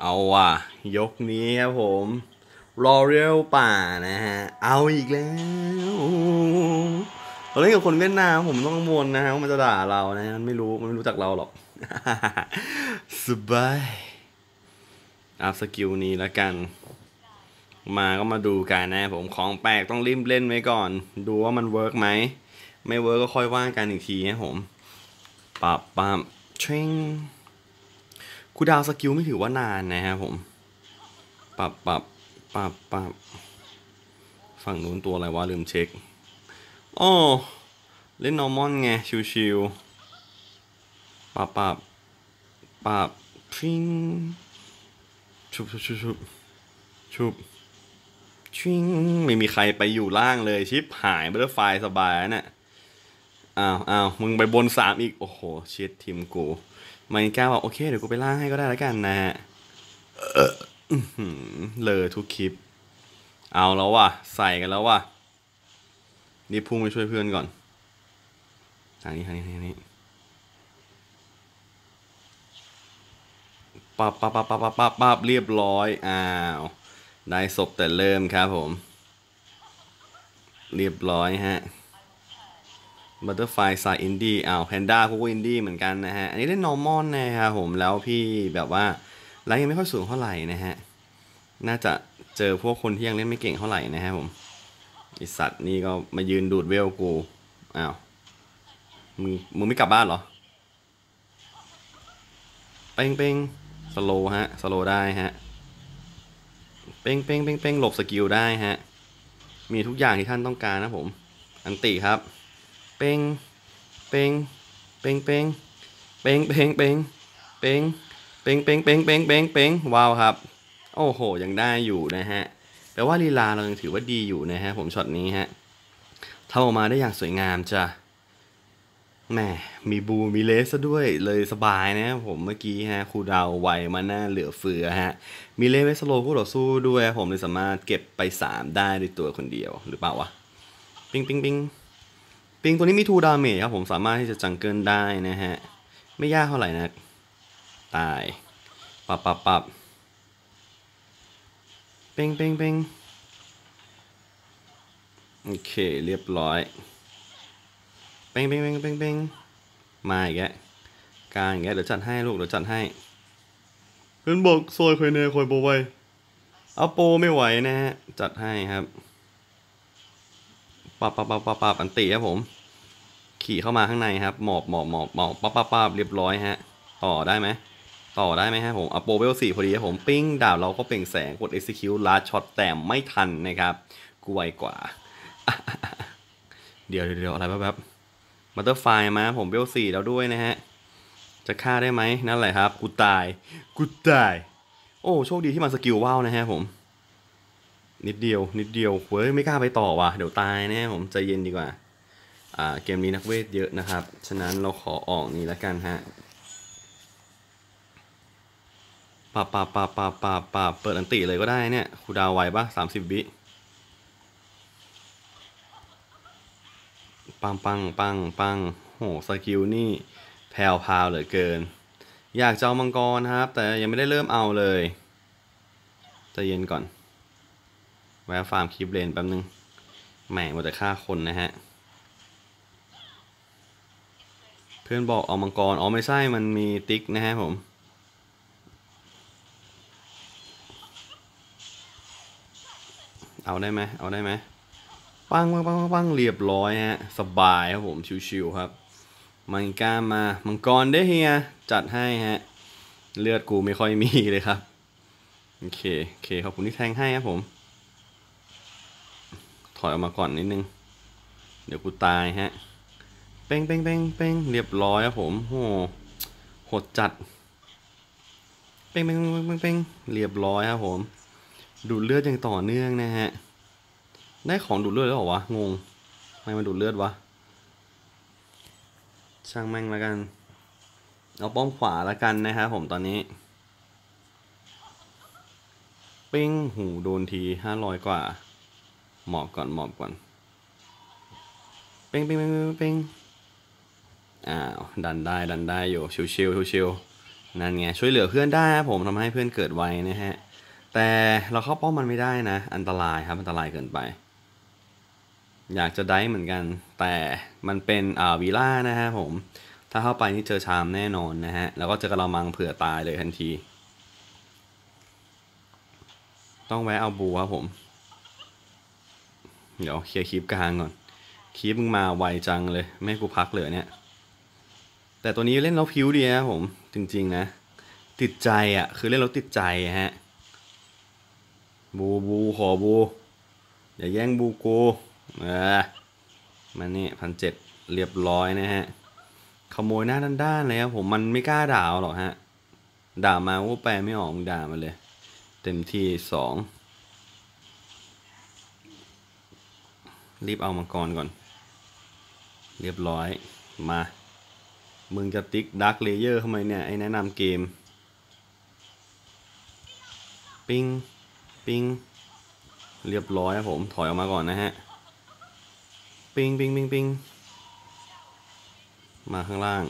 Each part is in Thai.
เอาว่ะ ยกนี้ครับผมรอเรียลป่านะฮะ เอาอีกแล้วเราเล่นกับคนเวียดนามผมต้องกังวลนะฮะว่ามันจะด่าเรานะมันไม่รู้มันไม่รู้จักเราหรอกสบายอัพสกิลนี้แล้วกัน มาก็มาดูกันนะผมของแปลกต้องรีบเล่นไว้ก่อน ดูว่ามันเวิร์กไหม ไม่เวิร์กก็ค่อยว่ากันอีกทีนะผมปับปับเทรง คูดาวสกิลไม่ถือว่านานนะครับผมปรับปรับปรับปรับฝั่งนู้นตัวอะไรวะลืมเช็คอ๋อเล่นนอร์มอนไง ชิวๆปรับปรับปรับพิงชุบชุบชุบชุบชุบชิงไม่มีใครไปอยู่ล่างเลยชิปหายบัตเตอร์ไฟสบายนะเนี่ย อ้าวอ้าวมึงไปบนสามอีก โอ้โหเชิดทีมกูมันก้าบอกโอเค เดี๋ยวกูไปล่างให้ก็ได้แล้วกันนะฮะเอออื้อหือเลยทุกคลิป เอาแล้วว่ะ ใส่กันแล้วว่ะ นี่พุ่งไปช่วยเพื่อนก่อนทางนี้ทางนี้ทางนี้ปับปับปับปับปับปับปับเรียบร้อย อ้าว ได้ศพแต่เริ่มครับผม เรียบร้อยฮะ บัตเตอร์ไฟสายอินดี้อ้าวแพนด้ากูก็อินดี้เหมือนกันนะฮะ อันนี้เล่นนอร์มอนนะครับผม แล้วพี่แบบว่าไลฟ์ยังไม่ค่อยสูงเท่าไหร่นะฮะ น่าจะเจอพวกคนที่ยังเล่นไม่เก่งเท่าไหร่นะฮะผมไอสัตว์นี่ก็มายืนดูดเวลกูอ้าวมึงมึงไม่กลับบ้านเหรอเป้งเป้งสโลฮะสโลได้ฮะเป้งเป้งเป้งเป้งหลบสกิลได้ฮะ มีทุกอย่างที่ท่านต้องการนะผม อันติครับ เป้งเป้งเป้งเป้งเป้งเป้งเป้งเป้งเป้งเป้งเป้งเป้งเป้งเป้งว้าวครับ โอ้โห ยังได้อยู่นะฮะแปลว่าลีลาเรายังถือว่าดีอยู่นะฮะ ผมช็อตนี้ฮะทำออกมาได้อย่างสวยงามจ้ะแหมมีบูมีเลสซะด้วยเลยสบายนะผมเมื่อกี้ฮะครูดาวไวมาหน้าเหลือเฟือฮะ มีเลสไว้สโลว์คู่ต่อสู้ด้วย ผมเลยสามารถเก็บไป 3 ได้ด้วยตัวคนเดียวหรือเปล่าวะ ปิงปิงปิง ปิงตัวนี้มีทูดาเมจครับผมสามารถที่จะจังเกิลได้นะฮะ ไม่ยากเท่าไหร่นะ ตาย ปับปับปับเป้งเป้งเป้งโอเค เรียบร้อยเป้งเป้งเป้งเป้งเป้งมาอีกแล้วกางอีกแล้วเดี๋ยวจัดให้ลูกเดี๋ยวจัดให้เพื่อนบอกซอยคอยเนยคอยโบไวเอาโปไม่ไหวนะฮะ จัดให้ครับ ปับปับปับปับปับอันติครับผม ขี่เข้ามาข้างในครับ หมอบหมอบหมอบหมอบปับปับปับเรียบร้อยฮะ ต่อได้ไหม ต่อได้ไหมฮะผมเอาโปเวลสี่พอดีครับผมปิ้งดาบเราก็เปล่งแสงกด execute last shot แต่ไม่ทันนะครับกูไวกว่า เดี๋ยวเดี๋ยวอะไรแบบแบบบัตเตอร์ไฟมาผมเวลสี่แล้วด้วยนะฮะ จะฆ่าได้ไหมนั่นแหละครับ กูตาย กูตาย โอ้โชคดีที่มันสกิลว่าวนะฮะผมนิดเดียว นิดเดียวเว้ยไม่กล้าไปต่อว่ะ เดี๋ยวตายแน่ผมใจเย็นดีกว่า เกมนี้นักเวทเยอะนะครับ ฉะนั้นเราขอออกนี้แล้วกันฮะปาปาปาปาปาปาเปิดอันติเลยก็ได้เนี่ยคูดาวไวปะสามสิบวิปังปังปังปังโหสกิลนี่แพลวพาวเหลือเกิน อยากจะเอามังกรครับ แต่ยังไม่ได้เริ่มเอาเลยใจเย็นก่อน แวะฟาร์มคลิปเลนแป๊บนึงแหมหมดแต่ฆ่าคนนะฮะ เพื่อนบอกเอามังกร อ๋อไม่ใช่ มันมีติ๊กนะฮะผม เอาได้ไหมเอาได้ไหมปังปังปังปังเรียบร้อยฮะ สบายครับผม ชิวๆครับ มังก้ามา มังกรได้เฮีย จัดให้ฮะ เลือดกูไม่ค่อยมีเลยครับ โอเค โอเค ขอบคุณที่แทงให้ครับผม ถอยออกมาก่อนนิดนึง เดี๋ยวกูตายฮะ เป้งเป้งเป้งเป้งเรียบร้อยครับผมโหโหดจัด เป้งเป้งเป้งเป้งเรียบร้อยครับผม ดูดเลือดอย่างต่อเนื่องนะฮะ ได้ของดูดเลือดแล้วหรอวะ งงทำไมมันดูดเลือดวะ ช่างแม่งแล้วกัน เอาป้อมขวาแล้วกันนะครับผมตอนนี้ ปิ้งหูโดนทีห้าร้อยกว่า หมอบก่อนหมอบก่อนเป้งเป้งเป้งป้งเป้ง อ้าวดันได้ดันได้อยู่ชิวชิวชิวชิวนั่นไงช่วยเหลือเพื่อนได้ครับผมทำให้เพื่อนเกิดไวนะฮะแต่เราเข้าป้อมมันไม่ได้นะ อันตรายครับอันตรายเกินไป อยากจะได้เหมือนกัน แต่มันเป็นอ่าวีล่านะฮะผมถ้าเข้าไปนี่เจอชามแน่นอนนะฮะแล้วก็เจอกระมังเผื่อตายเลยทันที ต้องแวะเอาบูครับผม เดี๋ยวเคลียร์คลิปกลางก่อนคลิปมึงมาไวจังเลย ไม่ให้กูพักเลยเนี่ย แต่ตัวนี้เล่นแล้วพิ้วดีนะผมจริงๆนะ ติดใจอะ คือเล่นแล้วติดใจฮะ บูบูขอบูอย่าแย่งบูกูเออมันนี่พันเจ็ดเรียบร้อยนะฮะ ขโมยหน้าด้านๆเลยครับผมมันไม่กล้าด่าหรอกฮะ ด่ามาก็แปลไม่ออกมึงด่ามาเลย เต็มที่สองรีบเอามังกรก่อน เรียบร้อยมา มึงจะติ๊กดักเลเยอร์ทำไมเนี่ย ไอ้แนะนำเกม ปิ้ง ปิ้ง เรียบร้อยครับผม ถอยออกมาก่อนนะฮะ ปิ้งปิ้งปิ้งปิ้งมาข้างล่าง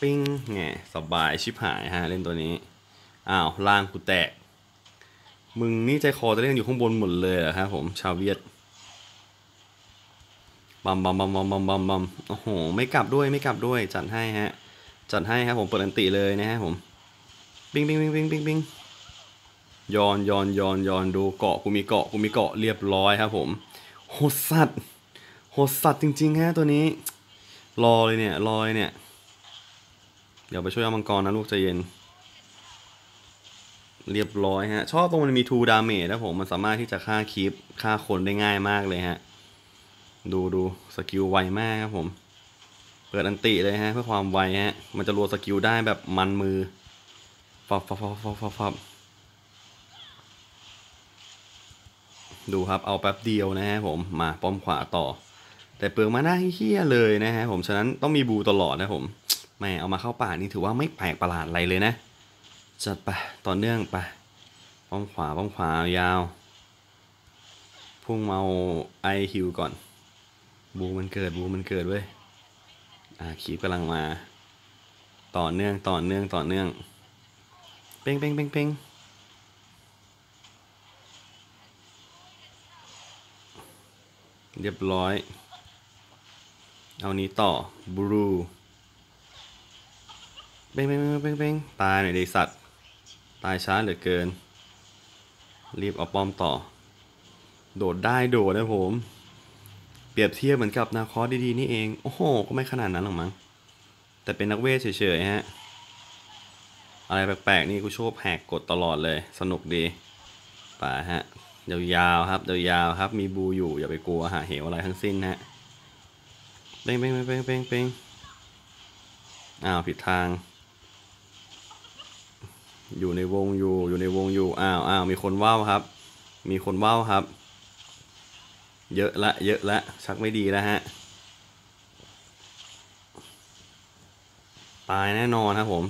ปิ้งแง่สบายชิบหายฮะ เล่นตัวนี้ อ้าว ล่างกูแตก มึงนี่ใจคอจะเล่นอยู่ข้างบนหมดเลยเหรอครับผม ชาวเวียด บัมบัมบัมบัมบัมบัมบัมโอ้โห ไม่กลับด้วยไม่กลับด้วย จัดให้ฮะ จัดให้ครับผมเปิดอันติเลยนะฮะผมปิงปิงปิงปิงปิงปิงยอนยอนยอนยอนดูเกาะกูมีเกาะกูมีเกาะเรียบร้อยครับผมโหดสัตว์โหดสัตว์จริงๆฮะตัวนี้รอเลยเนี่ยรอเลยเนี่ย เดี๋ยวไปช่วยเอามังกรนะลูกใจเย็น เรียบร้อยฮะ ชอบตรงมันมีทูดาเมจนะผมมันสามารถที่จะฆ่าคีปฆ่าคนได้ง่ายมากเลยฮะ ดูดูสกิลไวมากครับผม เปิดอันติเลยฮะเพื่อความไวฮะ มันจะรัวสกิลได้แบบมันมือฟับฟับฟับฟับฟับฟับดูครับเอาแป๊บเดียวนะฮะผมมาป้อมขวาต่อ แต่เปลืองมาหน้าเฮี้ยเลยนะฮะผมฉะนั้นต้องมีบูตลอดนะผมแม่เอามาเข้าป่านี่ถือว่าไม่แปลกประหลาดอะไรเลยนะ จัดไปต่อเนื่องไปป้อมขวาป้อมขวายาว พุ่งเมาไอฮิวก่อน บูมันเกิดบูมันเกิดเว้ย อ่าคีบกำลังมา ต่อเนื่องต่อเนื่องต่อเนื่อง เป้งเป้งเป้งเป้งเรียบร้อย เอานี้ต่อบลูเป้งเป้งเป้งเป้งเป้งตายหน่อยดิสัตว์ ตายช้าเหลือเกิน รีบเอาป้อมต่อ โดดได้โดดนะผม เปรียบเทียบเหมือนกับนาคอสดีๆนี่เอง โอ้โห ก็ไม่ขนาดนั้นหรอกมั้ง แต่เป็นนักเวทเฉยๆฮะ อะไรแปลกๆนี่กูชอบแหกกดตลอดเลย สนุกดีป่าฮะ ยาวๆครับ ยาวๆครับ มีบูอยู่อย่าไปกลัวหาเหวอะไรทั้งสิ้นฮะ เป้งเป้งเป้งเป้งเป้งอ้าวผิดทาง อยู่ในวงอยู่อยู่ในวงอยู่ อ้าวอ้าวมีคนว่าวครับ มีคนว่าวครับ เยอะละ เยอะละ ชักไม่ดีแล้วฮะ ตายแน่นอนครับผม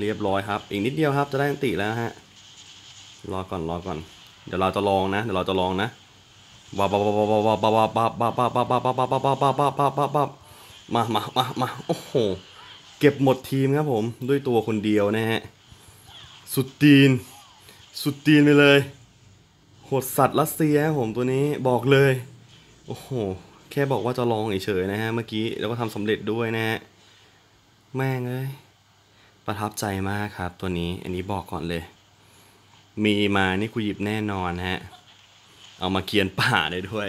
เรียบร้อยครับ อีกนิดเดียวครับจะได้ติแล้วฮะ รอก่อนรอก่อน เดี๋ยวเราจะลองนะ เดี๋ยวเราจะลองนะว้าวว้าวว้าวว้าวว้าวว้าวว้าวว้าวว้าวว้าวว้าวว้าวว้าวว้าวว้าวว้าวว้าวว้าวว้าวมามามามาโอ้โห เก็บหมดทีมครับผม ด้วยตัวคนเดียวนะฮะ สุดตีน สุดตีนไปเลย โหดสัตว์รัสเซียผมตัวนี้บอกเลย โอ้โห แค่บอกว่าจะลองเฉยๆนะฮะ เมื่อกี้แล้วก็ทำสำเร็จด้วยนะฮะ แม่งเอ้ยประทับใจมากครับตัวนี้อันนี้บอกก่อนเลย มีมานี่กูหยิบแน่นอนฮะ เอามาเกียนป่าได้ด้วย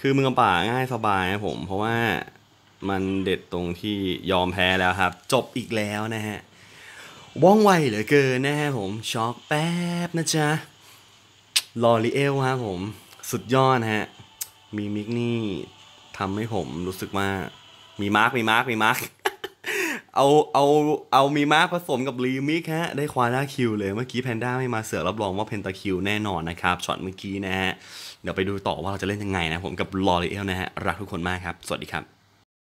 คือมึงกับป่าง่ายสบายนะผม เพราะว่ามันเด็ดตรงที่ยอมแพ้แล้วครับ จบอีกแล้วนะฮะ ว่องไวเหลือเกินนะฮะผมช็อกแป๊บนะจ๊ะลอรีเอลครับผมสุดยอดฮะ มีมิกนี่ทำให้ผมรู้สึกว่ามีมาร์กมีมาร์กมีมาร์กเอาเอาเอามีมาร์กผสมกับรีมิกฮะ ได้ควาด้าคิวเลยเมื่อกี้แพนด้าไม่มาเสือรับรองว่าเพนตาคิวแน่นอนนะครับช็อตเมื่อกี้นะฮะ เดี๋ยวไปดูต่อว่าเราจะเล่นยังไงนะผมกับลอรีเอลนะฮะ รักทุกคนมากครับ สวัสดีครับ